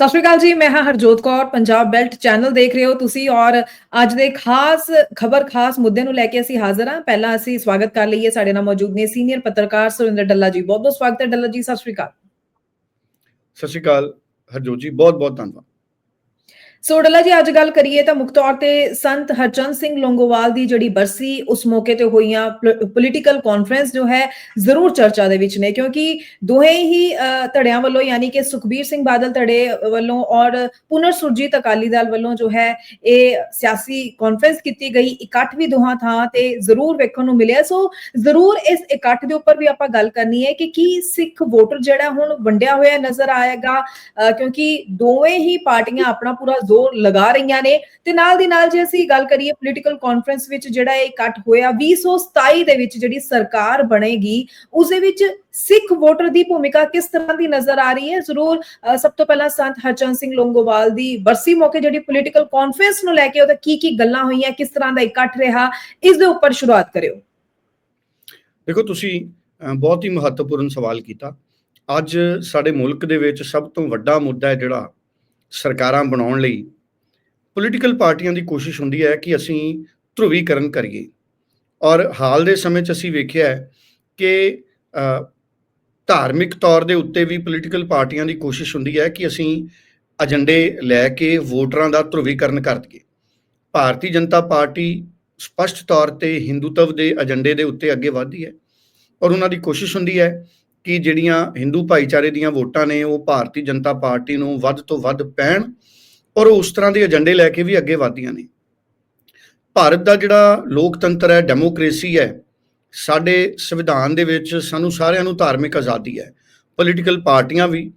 ਸਤਿ ਸ਼੍ਰੀ ਅਕਾਲ ਜੀ, ਮੈਂ ਹਾਂ ਹਰਜੋਤ ਕੌਰ, ਪੰਜਾਬ ਬੈਲਟ ਚੈਨਲ ਦੇਖ ਰਹੇ ਹੋ ਤੁਸੀਂ ਔਰ ਅੱਜ ਦੇ ਖਾਸ ਖਬਰ, ਖਾਸ ਮੁੱਦੇ ਨੂੰ ਲੈ ਕੇ ਅਸੀਂ ਹਾਜ਼ਰ ਹਾਂ। ਪਹਿਲਾਂ ਅਸੀਂ ਸਵਾਗਤ ਕਰ ਲਈਏ ਸਾਡੇ ਨਾਲ ਮੌਜੂਦ ਨੇ ਸੀਨੀਅਰ ਪੱਤਰਕਾਰ ਸੁਰਿੰਦਰ ਡੱਲਾ ਜੀ। ਬਹੁਤ ਬਹੁਤ ਸਵਾਗਤ ਹੈ ਡੱਲਾ ਜੀ, ਸਤਿ ਸ਼੍ਰੀ ਅਕਾਲ। ਸਤਿ ਸ਼੍ਰੀ ਅਕਾਲ ਹਰਜੋਤ ਜੀ ਬਹੁਤ ਬਹੁਤ ਧੰਨਵਾਦ। ਸੋ ਡੱਲਾ ਜੀ ਅੱਜ ਗੱਲ ਕਰੀਏ ਤਾਂ ਮੁੱਖ ਤੌਰ ਤੇ ਸੰਤ ਹਰਚੰਦ ਸਿੰਘ ਲੋਂਗੋਵਾਲ ਦੀ ਜਿਹੜੀ ਬਰਸੀ ਉਸ ਮੌਕੇ ਤੇ ਹੋਈਆਂ ਪੋਲੀਟੀਕਲ ਕਾਨਫਰੰਸ ਜੋ ਹੈ ਜ਼ਰੂਰ ਚਰਚਾ ਦੇ ਵਿੱਚ ਨੇ ਕਿਉਂਕਿ ਦੋਹੇ ਹੀ ਧੜਿਆਂ ਵੱਲੋਂ ਯਾਨੀ ਕਿ ਸੁਖਬੀਰ ਸਿੰਘ ਬਾਦਲ ਧੜੇ ਵੱਲੋਂ ਔਰ ਪੁਨਰ ਸੁਰਜੀਤ ਅਕਾਲੀ ਦਲ ਵੱਲੋਂ ਜੋ ਹੈ ਇਹ ਸਿਆਸੀ ਕਾਨਫਰੰਸ ਕੀਤੀ ਗਈ ਇਕੱਠ ਵੀ ਦੋਹਾਂ ਥਾਂ ਤੇ ਜ਼ਰੂਰ ਵੇਖਣ ਨੂੰ ਮਿਲਿਆ। ਸੋ ਜ਼ਰੂਰ ਇਸ ਇਕੱਠ ਦੇ ਉੱਪਰ ਵੀ ਆਪਾਂ ਗੱਲ ਕਰਨੀ ਹੈ ਕਿ ਕੀ ਸਿੱਖ ਵੋਟਰ ਜਿਹੜਾ ਹੁਣ ਵੰਡਿਆ ਹੋਇਆ ਨਜ਼ਰ ਆਏਗਾ ਅ, ਕਿਉਂਕਿ ਦੋਵੇਂ ਹੀ ਪਾਰਟੀਆਂ ਆਪਣਾ ਪੂਰਾ ਜ਼ੋਰ ਲਗਾ ਰਹੀਆਂ ਨੇ ਤੇ ਨਾਲ ਦੀ ਨਾਲ ਜੇ ਅਸੀਂ ਗੱਲ ਕਰੀਏ ਪੋਲੀਟੀਕਲ ਕਾਨਫਰੰਸ ਵਿੱਚ ਜਿਹੜਾ ਇਹ ਇਕੱਠ ਹੋਇਆ 2027 ਦੇ ਵਿੱਚ ਜਿਹੜੀ ਸਰਕਾਰ ਬਣੇਗੀ ਉਸ ਦੇ ਵਿੱਚ ਸਿੱਖ ਵੋਟਰ ਦੀ ਭੂਮਿਕਾ ਕਿਸ ਤਰ੍ਹਾਂ ਦੀ ਨਜ਼ਰ ਆ ਰਹੀ ਹੈ? ਜ਼ਰੂਰ ਸਭ ਤੋਂ ਪਹਿਲਾਂ ਸੰਤ ਹਰਚੰਦ ਸਿੰਘ ਲੋਂਗੋਵਾਲ ਦੀ ਬਰਸੀ ਮੌਕੇ ਜਿਹੜੀ ਪੋਲੀਟੀਕਲ ਕਾਨਫਰੰਸ ਨੂੰ ਲੈ ਕੇ ਉਹਦਾ ਕੀ ਕੀ ਗੱਲਾਂ ਹੋਈਆਂ, ਕਿਸ ਤਰ੍ਹਾਂ ਦਾ ਇਕੱਠ ਰਿਹਾ, ਇਸ ਦੇ ਉੱਪਰ ਸ਼ੁਰੂਆਤ ਕਰਿਓ। ਦੇਖੋ, ਤੁਸੀਂ ਬਹੁਤ ਹੀ ਮਹੱਤਵਪੂਰਨ ਸਵਾਲ ਕੀਤਾ। ਅੱਜ ਸਾਡੇ ਮੁਲਕ ਦੇ ਵਿੱਚ ਸਭ ਤੋਂ ਵੱਡਾ ਮੁੱਦਾ ਹੈ ਜਿਹੜਾ ਸਰਕਾਰਾਂ ਬਣਾਉਣ ਲਈ ਪੋਲੀਟੀਕਲ ਪਾਰਟੀਆਂ ਦੀ ਕੋਸ਼ਿਸ਼ ਹੁੰਦੀ ਹੈ ਕਿ ਅਸੀਂ ਧਰੁਵੀਕਰਨ ਕਰੀਏ। ਔਰ ਹਾਲ ਦੇ ਸਮੇਂ 'ਚ ਅਸੀਂ ਵੇਖਿਆ ਹੈ ਕਿ ਧਾਰਮਿਕ ਤੌਰ ਦੇ ਉੱਤੇ ਵੀ ਪੋਲੀਟੀਕਲ ਪਾਰਟੀਆਂ ਦੀ ਕੋਸ਼ਿਸ਼ ਹੁੰਦੀ ਹੈ ਕਿ ਅਸੀਂ ਏਜੰਡੇ ਲੈ ਕੇ ਵੋਟਰਾਂ ਦਾ ਧਰੁਵੀਕਰਨ ਕਰ ਦਈਏ। ਭਾਰਤੀ ਜਨਤਾ ਪਾਰਟੀ ਸਪਸ਼ਟ ਤੌਰ ਤੇ ਹਿੰਦੂਤਵ ਦੇ ਏਜੰਡੇ ਦੇ ਉੱਤੇ ਅੱਗੇ ਵਧਦੀ ਹੈ ਔਰ ਉਹਨਾਂ ਦੀ ਕੋਸ਼ਿਸ਼ ਹੁੰਦੀ ਹੈ ਕਿ ਜਿਹੜੀਆਂ ਹਿੰਦੂ ਭਾਈਚਾਰੇ ਦੀਆਂ ਵੋਟਾਂ ਨੇ, ਉਹ ਭਾਰਤੀ ਜਨਤਾ ਪਾਰਟੀ ਨੂੰ ਵੱਧ ਤੋਂ ਵੱਧ ਪੈਣ ਔਰ ਉਸ ਤਰ੍ਹਾਂ ਦੇ ਏਜੰਡੇ ਲੈ ਕੇ ਵੀ ਅੱਗੇ ਵਧਦੀਆਂ ਨੇ। ਭਾਰਤ ਦਾ ਜਿਹੜਾ ਲੋਕਤੰਤਰ ਹੈ, ਡੈਮੋਕ੍ਰੇਸੀ ਹੈ, ਸਾਡੇ ਸੰਵਿਧਾਨ ਦੇ ਵਿੱਚ ਸਾਨੂੰ ਸਾਰਿਆਂ ਨੂੰ ਧਾਰਮਿਕ ਆਜ਼ਾਦੀ ਹੈ, ਪੋਲੀਟੀਕਲ ਪਾਰਟੀਆਂ ਵੀ,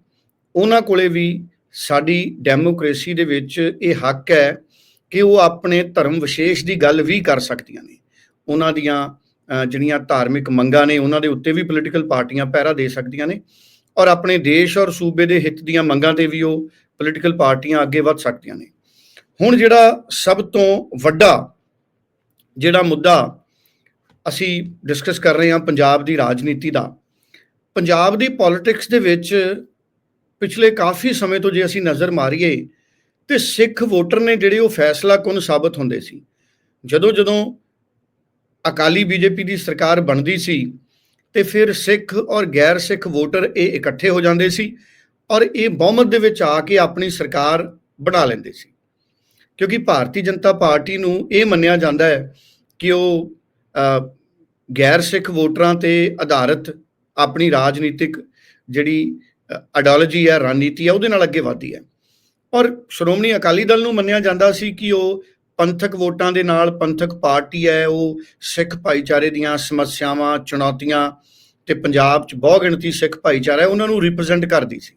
ਉਹਨਾਂ ਕੋਲੇ ਵੀ ਸਾਡੀ ਡੈਮੋਕ੍ਰੇਸੀ ਦੇ ਵਿੱਚ ਇਹ ਹੱਕ ਹੈ ਕਿ ਉਹ ਆਪਣੇ ਧਰਮ ਵਿਸ਼ੇਸ਼ ਦੀ ਗੱਲ ਵੀ ਕਰ ਸਕਦੀਆਂ ਨੇ। ਉਹਨਾਂ ਦੀਆਂ ਜਿਹੜੀਆਂ ਧਾਰਮਿਕ ਮੰਗਾਂ ਨੇ, ਉਹਨਾਂ ਦੇ ਉੱਤੇ ਵੀ ਪੋਲੀਟੀਕਲ ਪਾਰਟੀਆਂ ਪਹਿਰਾ ਦੇ ਸਕਦੀਆਂ ਨੇ ਔਰ ਆਪਣੇ ਦੇਸ਼ ਔਰ ਸੂਬੇ ਦੇ ਹਿੱਤ ਦੀਆਂ ਮੰਗਾਂ ਤੇ ਵੀ ਉਹ ਪੋਲੀਟੀਕਲ ਪਾਰਟੀਆਂ ਅੱਗੇ ਵੱਧ ਸਕਦੀਆਂ ਨੇ। ਹੁਣ ਜਿਹੜਾ ਸਭ ਤੋਂ ਵੱਡਾ ਜਿਹੜਾ ਮੁੱਦਾ ਅਸੀਂ ਡਿਸਕਸ ਕਰ ਰਹੇ ਹਾਂ ਪੰਜਾਬ ਦੀ ਰਾਜਨੀਤੀ ਦਾ, ਪੰਜਾਬ ਦੀ ਪੋਲਿਟਿਕਸ ਦੇ ਵਿੱਚ ਪਿਛਲੇ ਕਾਫੀ ਸਮੇਂ ਤੋਂ ਜੇ ਅਸੀਂ ਨਜ਼ਰ ਮਾਰੀਏ ਤੇ ਸਿੱਖ ਵੋਟਰ ਨੇ ਜਿਹੜੇ ਉਹ ਫੈਸਲਾ ਕੁਨ ਸਾਬਤ ਹੁੰਦੇ ਸੀ। ਜਦੋਂ ਜਦੋਂ ਅਕਾਲੀ ਬੀਜੇਪੀ ਦੀ ਸਰਕਾਰ ਬਣਦੀ ਸੀ ਤੇ ਫਿਰ ਸਿੱਖ ਔਰ ਗੈਰ ਸਿੱਖ ਵੋਟਰ ਇਹ ਇਕੱਠੇ ਹੋ ਜਾਂਦੇ ਸੀ ਔਰ ਇਹ ਬਹੁਮਤ ਦੇ ਵਿੱਚ ਆ ਕੇ ਆਪਣੀ ਸਰਕਾਰ ਬਣਾ ਲੈਂਦੇ ਸੀ। ਕਿਉਂਕਿ ਭਾਰਤੀ ਜਨਤਾ ਪਾਰਟੀ ਨੂੰ ਇਹ ਮੰਨਿਆ ਜਾਂਦਾ ਹੈ ਕਿ ਉਹ ਗੈਰ ਸਿੱਖ ਵੋਟਰਾਂ ਤੇ ਆਧਾਰਿਤ ਆਪਣੀ ਰਾਜਨੀਤਿਕ ਜਿਹੜੀ ਆਈਡੀਓਲੋਜੀ ਹੈ, ਰਣਨੀਤੀ ਹੈ, ਉਹਦੇ ਨਾਲ ਅੱਗੇ ਵਧਦੀ ਹੈ। ਔਰ ਸ਼੍ਰੋਮਣੀ ਅਕਾਲੀ ਦਲ ਨੂੰ ਮੰਨਿਆ ਜਾਂਦਾ ਸੀ ਕਿ ਉਹ ਪੰਥਕ ਵੋਟਾਂ ਦੇ ਨਾਲ ਪੰਥਕ ਪਾਰਟੀ ਹੈ, ਉਹ ਸਿੱਖ ਭਾਈਚਾਰੇ ਦੀਆਂ ਸਮੱਸਿਆਵਾਂ, ਚੁਣੌਤੀਆਂ ਤੇ ਪੰਜਾਬ 'ਚ ਬਹੁ ਗਿਣਤੀ ਸਿੱਖ ਭਾਈਚਾਰਾ ਹੈ, ਉਹਨਾਂ ਨੂੰ ਰਿਪਰੈਜ਼ੈਂਟ ਕਰਦੀ ਸੀ।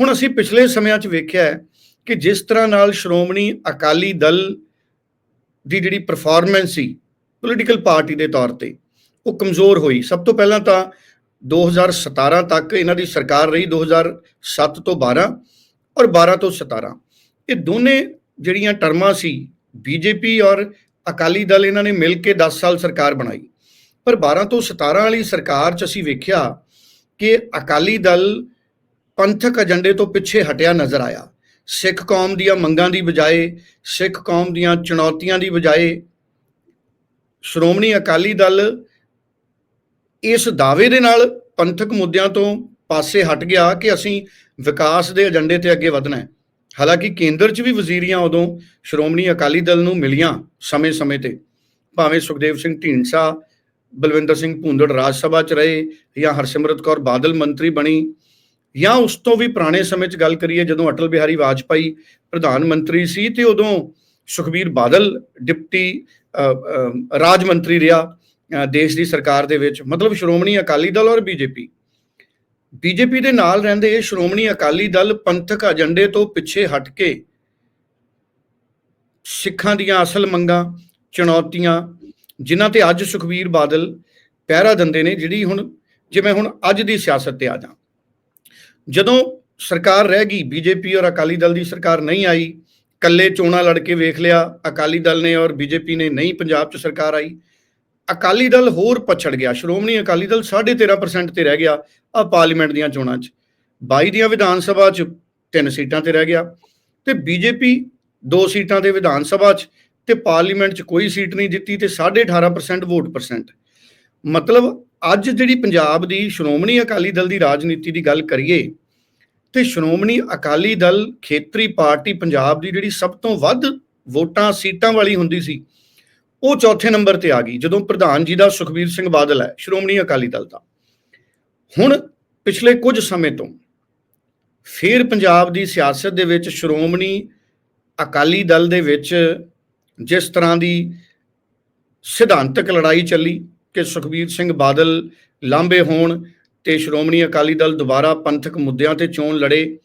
ਹੁਣ ਅਸੀਂ ਪਿਛਲੇ ਸਮਿਆਂ 'ਚ ਵੇਖਿਆ ਹੈ ਕਿ ਜਿਸ ਤਰ੍ਹਾਂ ਨਾਲ ਸ਼੍ਰੋਮਣੀ ਅਕਾਲੀ ਦਲ ਦੀ ਜਿਹੜੀ ਪਰਫਾਰਮੈਂਸ ਸੀ ਪੋਲੀਟੀਕਲ ਪਾਰਟੀ ਦੇ ਤੌਰ ਤੇ, ਉਹ ਕਮਜ਼ੋਰ ਹੋਈ। ਸਭ ਤੋਂ ਪਹਿਲਾਂ ਤਾਂ 2017 ਤੱਕ ਇਹਨਾਂ ਦੀ ਸਰਕਾਰ ਰਹੀ 2007 ਤੋਂ 12 ਔਰ 12 ਤੋਂ 17 ਇਹ ਦੋਨੇ ਜਿਹੜੀਆਂ ਟਰਮਾਂ ਸੀ ਬੀਜੇਪੀ ਔਰ ਅਕਾਲੀ ਦਲ ਇਹਨਾਂ ਨੇ ਮਿਲ ਕੇ 10 ਸਾਲ ਸਰਕਾਰ ਬਣਾਈ। ਪਰ 12 ਤੋਂ 17 ਵਾਲੀ ਸਰਕਾਰ 'ਚ ਅਸੀਂ ਵੇਖਿਆ ਕਿ ਅਕਾਲੀ ਦਲ ਪੰਥਕ ਏਜੰਡੇ ਤੋਂ ਪਿੱਛੇ ਹਟਿਆ ਨਜ਼ਰ ਆਇਆ। ਸਿੱਖ ਕੌਮ ਦੀਆਂ ਮੰਗਾਂ ਦੀ ਬਜਾਏ, ਸਿੱਖ ਕੌਮ ਦੀਆਂ ਚੁਣੌਤੀਆਂ ਦੀ ਬਜਾਏ ਸ਼੍ਰੋਮਣੀ ਅਕਾਲੀ ਦਲ ਇਸ ਦਾਅਵੇ ਦੇ ਨਾਲ ਪੰਥਕ ਮੁੱਦਿਆਂ ਤੋਂ ਪਾਸੇ ਹਟ ਗਿਆ ਕਿ ਅਸੀਂ ਵਿਕਾਸ ਦੇ ਏਜੰਡੇ ਤੇ ਅੱਗੇ ਵਧਣਾ ਹੈ। ਹਾਲਾਂਕਿ ਕੇਂਦਰ 'ਚ ਵੀ ਵਜ਼ੀਰੀਆਂ ਉਦੋਂ ਸ਼੍ਰੋਮਣੀ ਅਕਾਲੀ ਦਲ ਨੂੰ ਮਿਲੀਆਂ ਸਮੇਂ-ਸਮੇਂ ਤੇ। ਭਾਵੇਂ ਸੁਖਦੇਵ ਸਿੰਘ ਢੀਂਡਸਾ, ਬਲਵਿੰਦਰ ਸਿੰਘ ਭੁੰਦੜ ਰਾਜ ਸਭਾ 'ਚ ਰਹੇ ਜਾਂ ਹਰਸਿਮਰਤ ਕੌਰ ਬਾਦਲ ਮੰਤਰੀ ਬਣੀ ਜਾਂ ਉਸ ਤੋਂ ਵੀ ਪੁਰਾਣੇ ਸਮੇਂ 'ਚ ਗੱਲ ਕਰੀਏ ਜਦੋਂ ਅਟਲ ਬਿਹਾਰੀ ਵਾਜਪਾਈ ਪ੍ਰਧਾਨ ਮੰਤਰੀ ਸੀ ਤੇ ਉਦੋਂ ਸੁਖਬੀਰ ਬਾਦਲ ਡਿਪਟੀ ਰਾਜ ਮੰਤਰੀ ਰਿਹਾ ਦੇਸ਼ ਦੀ ਸਰਕਾਰ ਦੇ ਵਿੱਚ। ਮਤਲਬ ਸ਼੍ਰੋਮਣੀ ਅਕਾਲੀ ਦਲ ਔਰ ਬੀਜੇਪੀ। ਬੀਜੇਪੀ ਦੇ ਨਾਲ ਰਹਿੰਦੇ ਸ਼੍ਰੋਮਣੀ ਅਕਾਲੀ ਦਲ ਪੰਥਕ ਏਜੰਡੇ ਤੋਂ ਪਿੱਛੇ ਹਟ ਕੇ ਸਿੱਖਾਂ ਦੀਆਂ ਅਸਲ ਮੰਗਾਂ, ਚੁਣੌਤੀਆਂ, ਜਿਨ੍ਹਾਂ ਤੇ ਅੱਜ ਸੁਖਬੀਰ ਬਾਦਲ ਪਹਿਰਾ ਦਿੰਦੇ ਨੇ, ਜਿਹੜੀ ਹੁਣ, ਜਿਵੇਂ ਹੁਣ ਅੱਜ ਦੀ ਸਿਆਸਤ ਤੇ ਆ ਜਾ ਜਦੋਂ ਸਰਕਾਰ ਰਹਿ ਗਈ, ਬੀਜੇਪੀ ਔਰ ਅਕਾਲੀ ਦਲ ਦੀ ਸਰਕਾਰ ਨਹੀਂ ਆਈ ਕੱਲੇ ਚੋਣਾਂ ਲੜ ਕੇ ਵੇਖ ਲਿਆ, ਅਕਾਲੀ ਦਲ ਨੇ ਔਰ ਬੀਜੇਪੀ ਨੇ, ਨਹੀਂ, ਪੰਜਾਬ 'ਚ ਸਰਕਾਰ ਆਈ। ਅਕਾਲੀ ਦਲ ਹੋਰ ਪਛੜ ਗਿਆ, ਸ਼੍ਰੋਮਣੀ ਅਕਾਲੀ ਦਲ 13.5% ਤੇ ਰਹਿ ਗਿਆ ਆ ਪਾਰਲੀਮੈਂਟ ਦੀਆਂ ਚੋਣਾਂ 'ਚ। 22 ਦੀਆਂ ਵਿਧਾਨ ਸਭਾ 'ਚ ਤਿੰਨ ਸੀਟਾਂ ਤੇ ਰਹਿ ਗਿਆ ਤੇ ਬੀਜੇਪੀ ਦੋ ਸੀਟਾਂ ਤੇ ਵਿਧਾਨ ਸਭਾ 'ਚ ਤੇ ਪਾਰਲੀਮੈਂਟ 'ਚ ਕੋਈ ਸੀਟ ਨਹੀਂ ਦਿੱਤੀ ਤੇ 18.5% ਵੋਟ ਪਰਸੈਂਟ ਮਤਲਬ ਅੱਜ ਜਿਹੜੀ ਪੰਜਾਬ ਦੀ ਸ਼੍ਰੋਮਣੀ ਅਕਾਲੀ ਦਲ ਦੀ ਰਾਜਨੀਤੀ ਦੀ ਗੱਲ ਕਰੀਏ ਤੇ ਸ਼੍ਰੋਮਣੀ ਅਕਾਲੀ ਦਲ ਖੇਤਰੀ ਪਾਰਟੀ ਪੰਜਾਬ ਦੀ ਜਿਹੜੀ ਸਭ ਤੋਂ ਵੱਧ ਵੋਟਾਂ ਸੀਟਾਂ ਵਾਲੀ ਹੁੰਦੀ ਸੀ, ਉਹ ਚੌਥੇ ਨੰਬਰ ਤੇ ਆ ਗਈ ਜਦੋਂ ਪ੍ਰਧਾਨ ਜੀ ਦਾ ਸੁਖਬੀਰ ਸਿੰਘ ਬਾਦਲ ਹੈ ਸ਼੍ਰੋਮਣੀ ਅਕਾਲੀ ਦਲ ਦਾ। ਹੁਣ ਪਿਛਲੇ ਕੁਝ ਸਮੇਂ ਤੋਂ ਫਿਰ ਪੰਜਾਬ ਦੀ ਸਿਆਸਤ ਦੇ ਵਿੱਚ ਸ਼੍ਰੋਮਣੀ ਅਕਾਲੀ ਦਲ ਦੇ ਵਿੱਚ ਜਿਸ ਤਰ੍ਹਾਂ ਦੀ ਸਿਧਾਂਤਕ ਲੜਾਈ ਚੱਲੀ ਕਿ ਸੁਖਬੀਰ ਸਿੰਘ ਬਾਦਲ ਲਾਂਬੇ ਹੋਣ ਤੇ ਸ਼੍ਰੋਮਣੀ ਅਕਾਲੀ ਦਲ ਦੁਬਾਰਾ ਪੰਥਕ ਮੁੱਦਿਆਂ ਤੇ ਚੋਣ ਲੜੇ,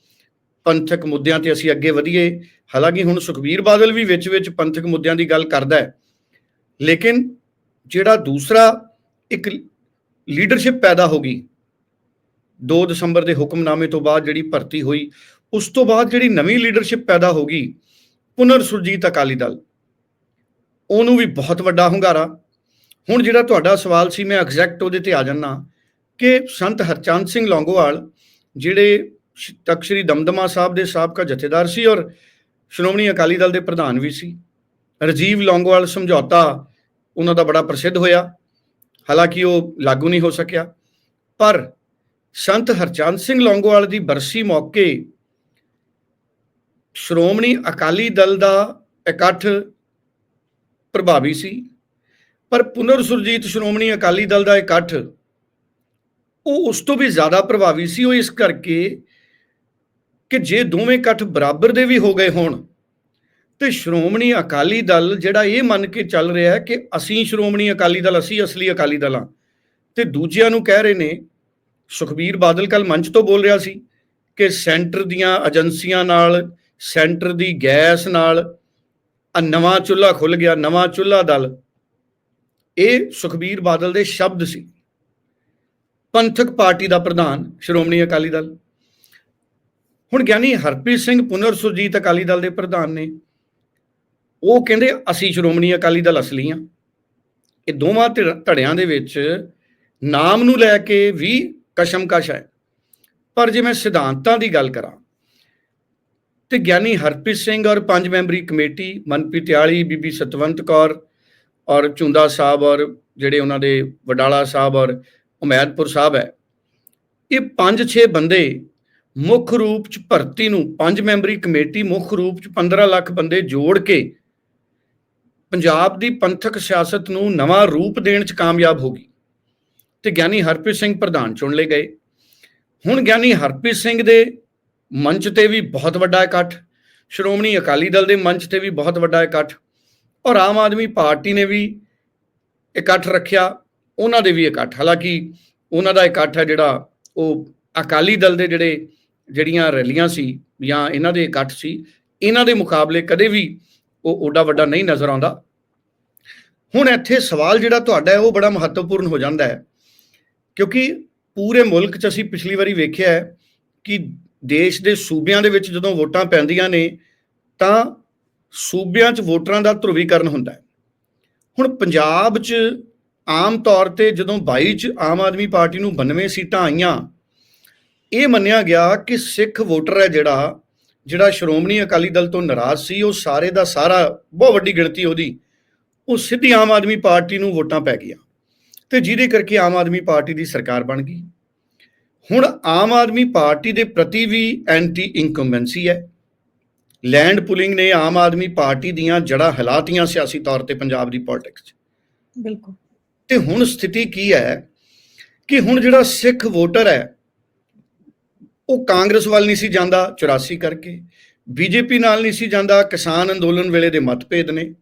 ਪੰਥਕ ਮੁੱਦਿਆਂ ਤੇ ਅਸੀਂ ਅੱਗੇ ਵਧੀਏ। ਹਾਲਾਂਕਿ ਹੁਣ ਸੁਖਬੀਰ ਬਾਦਲ ਵੀ ਵਿੱਚ-ਵਿੱਚ ਪੰਥਕ ਮੁੱਦਿਆਂ ਦੀ ਗੱਲ ਕਰਦਾ ਹੈ। ਲੇਕਿਨ ਜਿਹੜਾ ਦੂਸਰਾ ਇੱਕ ਲੀਡਰਸ਼ਿਪ ਪੈਦਾ ਹੋ ਗਈ 2 ਦਸੰਬਰ ਦੇ ਹੁਕਮਨਾਮੇ ਤੋਂ ਬਾਅਦ ਜਿਹੜੀ ਭਰਤੀ ਹੋਈ, ਉਸ ਤੋਂ ਬਾਅਦ ਜਿਹੜੀ ਨਵੀਂ ਲੀਡਰਸ਼ਿਪ ਪੈਦਾ ਹੋ ਗਈ, ਪੁਨਰ ਸੁਰਜੀਤ ਅਕਾਲੀ ਦਲ। ਉਹਨੂੰ ਵੀ ਬਹੁਤ ਵੱਡਾ ਹੁੰਗਾਰਾ। ਹੁਣ ਜਿਹੜਾ ਤੁਹਾਡਾ ਸਵਾਲ ਸੀ, ਮੈਂ ਐਗਜ਼ੈਕਟ ਉਹਦੇ ਤੇ ਆ ਜਾਣਾ ਕਿ ਸੰਤ ਹਰਚੰਦ ਸਿੰਘ ਲੌਂਗੋਵਾਲ, ਜਿਹੜੇ ਤਖਤ ਸ੍ਰੀ ਦਮਦਮਾ ਸਾਹਿਬ ਦੇ ਸਾਬਕਾ ਜਥੇਦਾਰ ਸੀ ਔਰ ਸ਼੍ਰੋਮਣੀ ਅਕਾਲੀ ਦਲ ਦੇ ਪ੍ਰਧਾਨ ਵੀ ਸੀ, ਰਜੀਵ ਲੌਂਗੋਵਾਲ ਸਮਝੌਤਾ ਉਹਨਾਂ ਦਾ ਬੜਾ ਪ੍ਰਸਿੱਧ ਹੋਇਆ। ਹਾਲਾਂਕਿ ਉਹ ਲਾਗੂ ਨਹੀਂ ਹੋ ਸਕਿਆ। ਪਰ ਸੰਤ ਹਰਚੰਦ ਸਿੰਘ ਲੌਂਗੋਵਾਲ ਦੀ ਬਰਸੀ ਮੌਕੇ ਸ਼੍ਰੋਮਣੀ ਅਕਾਲੀ ਦਲ ਦਾ ਇਕੱਠ ਪ੍ਰਭਾਵੀ ਸੀ, ਪਰ ਪੁਨਰ ਸੁਰਜੀਤ ਸ਼੍ਰੋਮਣੀ ਅਕਾਲੀ ਦਲ ਦਾ ਇਕੱਠ ਉਹ ਉਸ ਤੋਂ ਵੀ ਜ਼ਿਆਦਾ ਪ੍ਰਭਾਵੀ ਸੀ। ਉਹ ਇਸ ਕਰਕੇ ਕਿ ਜੇ ਦੋਵੇਂ ਇਕੱਠ ਬਰਾਬਰ ਦੇ ਵੀ ਹੋ ਗਏ ਹੋਣ, ਤੇ ਸ਼੍ਰੋਮਣੀ ਅਕਾਲੀ ਦਲ ਜਿਹੜਾ ਇਹ ਮੰਨ ਕੇ ਚੱਲ ਰਿਹਾ ਹੈ ਕਿ ਅਸੀਂ ਸ਼੍ਰੋਮਣੀ ਅਕਾਲੀ ਦਲ, ਅਸੀਂ ਅਸਲੀ ਅਕਾਲੀ ਦਲ ਹਾਂ, ਤੇ ਦੂਜਿਆਂ ਨੂੰ ਕਹਿ ਰਹੇ ਨੇ ਸੁਖਬੀਰ ਬਾਦਲ ਕੱਲ ਮੰਚ ਤੋਂ ਬੋਲ ਰਿਹਾ ਸੀ ਕਿ ਸੈਂਟਰ ਦੀਆਂ ਏਜੰਸੀਆਂ ਨਾਲ, ਸੈਂਟਰ ਦੀ ਗੈਸ ਨਾਲ ਨਵਾਂ ਚੁੱਲ੍ਹਾ ਖੁੱਲ ਗਿਆ, ਨਵਾਂ ਚੁੱਲ੍ਹਾ ਦਲ। ਇਹ ਸੁਖਬੀਰ ਬਾਦਲ ਦੇ ਸ਼ਬਦ ਸੀ। ਪੰਥਕ ਪਾਰਟੀ ਦਾ ਪ੍ਰਧਾਨ ਸ਼੍ਰੋਮਣੀ ਅਕਾਲੀ ਦਲ। ਹੁਣ ਗਿਆਨੀ ਹਰਪ੍ਰੀਤ ਸਿੰਘ ਪੁਨਰ ਸੁਰਜੀਤ ਅਕਾਲੀ ਦਲ ਦੇ ਪ੍ਰਧਾਨ ਨੇ। ਉਹ ਕਹਿੰਦੇ, ਅਸੀਂ ਸ਼੍ਰੋਮਣੀ ਅਕਾਲੀ ਦਲ ਅਸਲੀ ਆ। ਇਹ ਦੋਵਾਂ ਧੜਿਆਂ ਦੇ ਵਿੱਚ ਨਾਮ ਨੂੰ ਲੈ ਕੇ ਵੀ ਕਸ਼ਮਕਸ਼ ਹੈ। ਪਰ ਜੇ ਮੈਂ ਸਿਧਾਂਤਾਂ ਦੀ ਗੱਲ ਕਰਾਂ ਤੇ ਗਿਆਨੀ ਹਰਪ੍ਰੀਤ ਸਿੰਘ ਔਰ ਪੰਜ ਮੈਂਬਰੀ ਕਮੇਟੀ, ਮਨਪ੍ਰੀਤ ਆਲੀ ਬੀਬੀ ਸਤਵੰਤ ਕੌਰ ਔਰ ਚੁੰਦਾ ਸਾਹਿਬ ਔਰ ਜਿਹੜੇ ਉਹਨਾਂ ਦੇ ਵਡਾਲਾ ਸਾਹਿਬ ਔਰ ਉਮੈਦਪੁਰ ਸਾਹਿਬ ਹੈ, ਇਹ 5-6 ਬੰਦੇ ਮੁੱਖ ਰੂਪ ਚ ਭਰਤੀ ਨੂੰ ਪੰਜ ਮੈਂਬਰੀ ਕਮੇਟੀ ਮੁੱਖ ਰੂਪ ਚ 15 ਲੱਖ ਬੰਦੇ ਜੋੜ ਕੇ ਪੰਜਾਬ ਦੀ ਪੰਥਕ ਸਿਆਸਤ ਨੂੰ ਨਵਾਂ ਰੂਪ ਦੇਣ ਚ ਕਾਮਯਾਬ ਹੋ ਗਈ। ਤੇ ਗਿਆਨੀ ਹਰਪ੍ਰੀਤ ਸਿੰਘ ਪ੍ਰਧਾਨ ਚੁਣ ਲਏ ਗਏ। ਹੁਣ ਗਿਆਨੀ ਹਰਪ੍ਰੀਤ ਸਿੰਘ ਦੇ ਮੰਚ ਤੇ ਵੀ ਬਹੁਤ ਵੱਡਾ ਇਕੱਠ, ਸ਼੍ਰੋਮਣੀ ਅਕਾਲੀ ਦਲ ਦੇ ਮੰਚ ਤੇ ਵੀ ਬਹੁਤ ਵੱਡਾ ਇਕੱਠ, ਔਰ ਆਮ ਆਦਮੀ ਪਾਰਟੀ ਨੇ ਵੀ ਇਕੱਠ ਰੱਖਿਆ, ਉਹਨਾਂ ਦੇ ਵੀ ਇਕੱਠ। ਹਾਲਾਂਕਿ ਉਹਨਾਂ ਦਾ ਇਕੱਠ ਹੈ ਜਿਹੜਾ ਉਹ ਅਕਾਲੀ ਦਲ ਦੇ ਜਿਹੜੇ, ਜਿਹੜੀਆਂ ਰੈਲੀਆਂ ਸੀ ਜਾਂ ਇਹਨਾਂ ਦੇ ਇਕੱਠ ਸੀ, ਇਹਨਾਂ ਦੇ ਮੁਕਾਬਲੇ ਕਦੇ ਵੀ ਉਹ ਓਡਾ ਵੱਡਾ ਨਹੀਂ ਨਜ਼ਰ ਆਉਂਦਾ। ਹੁਣ ਇੱਥੇ ਸਵਾਲ ਜਿਹੜਾ ਤੁਹਾਡਾ ਹੈ, ਉਹ ਬੜਾ ਮਹੱਤਵਪੂਰਨ ਹੋ ਜਾਂਦਾ ਹੈ। ਕਿਉਂਕਿ ਪੂਰੇ ਮੁਲਕ 'ਚ ਅਸੀਂ ਪਿਛਲੀ ਵਾਰੀ ਵੇਖਿਆ ਹੈ ਕਿ ਦੇਸ਼ ਦੇ ਸੂਬਿਆਂ ਦੇ ਵਿੱਚ ਜਦੋਂ ਵੋਟਾਂ ਪੈਂਦੀਆਂ ਨੇ, ਤਾਂ ਸੂਬਿਆਂ 'ਚ ਵੋਟਰਾਂ ਦਾ ਧਰੁਵੀਕਰਨ ਹੁੰਦਾ ਹੈ। ਹੁਣ ਪੰਜਾਬ 'ਚ ਆਮ ਤੌਰ ਤੇ ਜਦੋਂ 22 'ਚ ਆਮ ਆਦਮੀ ਪਾਰਟੀ ਨੂੰ 92 ਸੀਟਾਂ ਆਈਆਂ, ਇਹ ਮੰਨਿਆ ਗਿਆ ਕਿ ਸਿੱਖ ਵੋਟਰ ਹੈ ਜਿਹੜਾ ਜਿਹੜਾ ਸ਼੍ਰੋਮਣੀ ਅਕਾਲੀ ਦਲ ਤੋਂ ਨਾਰਾਜ਼ ਸੀ, ਉਹ ਸਾਰੇ ਦਾ ਸਾਰਾ, ਬਹੁਤ ਵੱਡੀ ਗਿਣਤੀ ਉਹਦੀ, ਉਹ ਸਿੱਧੀ ਆਮ ਆਦਮੀ ਪਾਰਟੀ ਨੂੰ ਵੋਟਾਂ ਪੈ ਗਈਆਂ। ਤੇ ਜਿਹਦੇ ਕਰਕੇ ਆਮ ਆਦਮੀ ਪਾਰਟੀ ਦੀ ਸਰਕਾਰ ਬਣ ਗਈ। ਹੁਣ ਆਮ ਆਦਮੀ ਪਾਰਟੀ ਦੇ ਪ੍ਰਤੀ ਵੀ ਐਂਟੀ ਇਨਕੰਬੈਂਸੀ ਹੈ। ਲੈਂਡ ਪੁਲਿੰਗ ਨੇ ਆਮ ਆਦਮੀ ਪਾਰਟੀ ਦੀਆਂ ਜੜ੍ਹਾਂ ਹਿਲਾਤੀਆਂ ਸਿਆਸੀ ਤੌਰ ਤੇ ਪੰਜਾਬ ਦੀ ਪੋਲਿਟਿਕਸ 'ਚ। ਬਿਲਕੁਲ। ਤੇ ਹੁਣ ਸਥਿਤੀ ਕੀ ਹੈ ਕਿ ਹੁਣ ਜਿਹੜਾ ਸਿੱਖ ਵੋਟਰ ਹੈ ਉਹ ਕਾਂਗਰਸ ਵੱਲ ਨਹੀਂ ਸੀ ਜਾਂਦਾ 84 ਕਰਕੇ। ਬੀਜੇਪੀ ਨਾਲ ਨਹੀਂ ਸੀ ਜਾਂਦਾ ਕਿਸਾਨ ਅੰਦੋਲਨ ਵੇਲੇ ਦੇ ਮਤਭੇਦ ਨੇ।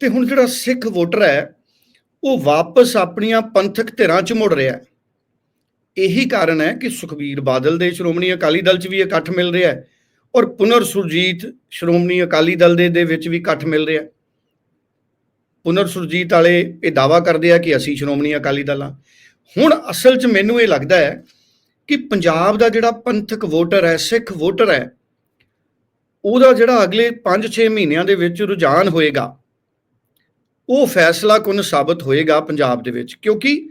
ਤੇ ਹੁਣ ਜਿਹੜਾ ਸਿੱਖ ਵੋਟਰ ਹੈ ਉਹ ਵਾਪਸ ਆਪਣੀਆਂ ਪੰਥਕ ਧਿਰਾਂ 'ਚ ਮੁੜ ਰਿਹਾ ਹੈ। ਇਹੀ ਕਾਰਨ ਹੈ ਕਿ ਸੁਖਬੀਰ ਬਾਦਲ ਦੇ ਸ਼੍ਰੋਮਣੀ ਅਕਾਲੀ ਦਲ 'ਚ ਵੀ ਇਕੱਠ ਮਿਲ ਰਿਹਾ ਹੈ ਔਰ ਪੁਨਰ ਸੁਰਜੀਤ ਸ਼੍ਰੋਮਣੀ ਅਕਾਲੀ ਦਲ ਦੇ ਦੇ ਵਿੱਚ ਵੀ ਇਕੱਠ ਮਿਲ ਰਿਹਾ ਪੁਨਰ ਸੁਰਜੀਤ ਵਾਲੇ ਇਹ ਦਾਵਾ ਕਰਦੇ ਆ ਕਿ ਅਸੀਂ ਸ਼੍ਰੋਮਣੀ ਅਕਾਲੀ ਦਲ ਹਾਂ। ਹੁਣ ਅਸਲ 'ਚ ਮੈਨੂੰ ਇਹ ਲੱਗਦਾ ਹੈ ਕਿ ਪੰਜਾਬ ਦਾ ਜਿਹੜਾ ਪੰਥਕ ਵੋਟਰ ਹੈ, ਸਿੱਖ ਵੋਟਰ ਹੈ, ਉਹਦਾ ਜਿਹੜਾ ਅਗਲੇ 5-6 ਮਹੀਨਿਆਂ ਦੇ ਵਿੱਚ ਰੁਝਾਨ ਹੋਏਗਾ ਉਹ ਫੈਸਲਾ ਕੁਨ ਸਾਬਤ ਹੋਏਗਾ ਪੰਜਾਬ ਦੇ ਵਿੱਚ, ਕਿਉਂਕਿ